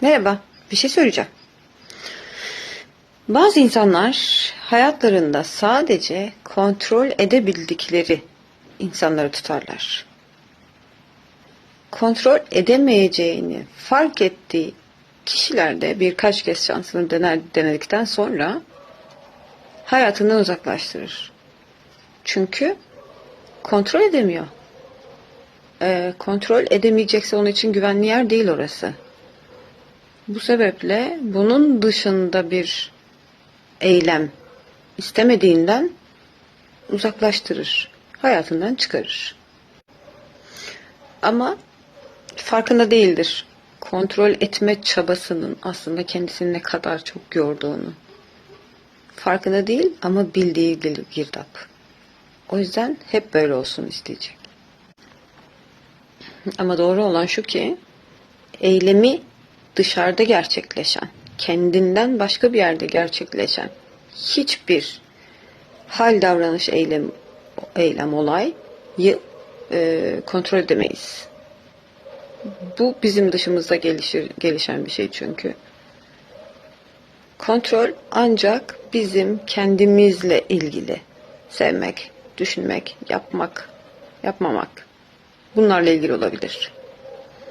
Merhaba, bir şey söyleyeceğim. Bazı insanlar hayatlarında sadece kontrol edebildikleri insanları tutarlar. Kontrol edemeyeceğini fark ettiği kişiler de birkaç kez şansını dener, denedikten sonra hayatından uzaklaştırır. Çünkü kontrol edemiyor. Ee, kontrol edemeyecekse onun için güvenli yer değil orası. Bu sebeple bunun dışında bir eylem istemediğinden uzaklaştırır. Hayatından çıkarır. Ama farkında değildir. Kontrol etme çabasının aslında kendisini ne kadar çok yorduğunu. Farkında değil ama bildiği gir- girdap. O yüzden hep böyle olsun isteyecek. Ama doğru olan şu ki eylemi dışarıda gerçekleşen, kendinden başka bir yerde gerçekleşen hiçbir hal davranış eylem eylem olayı e, kontrol edemeyiz. Bu bizim dışımızda gelişir, gelişen bir şey çünkü. Kontrol ancak bizim kendimizle ilgili sevmek, düşünmek, yapmak, yapmamak bunlarla ilgili olabilir.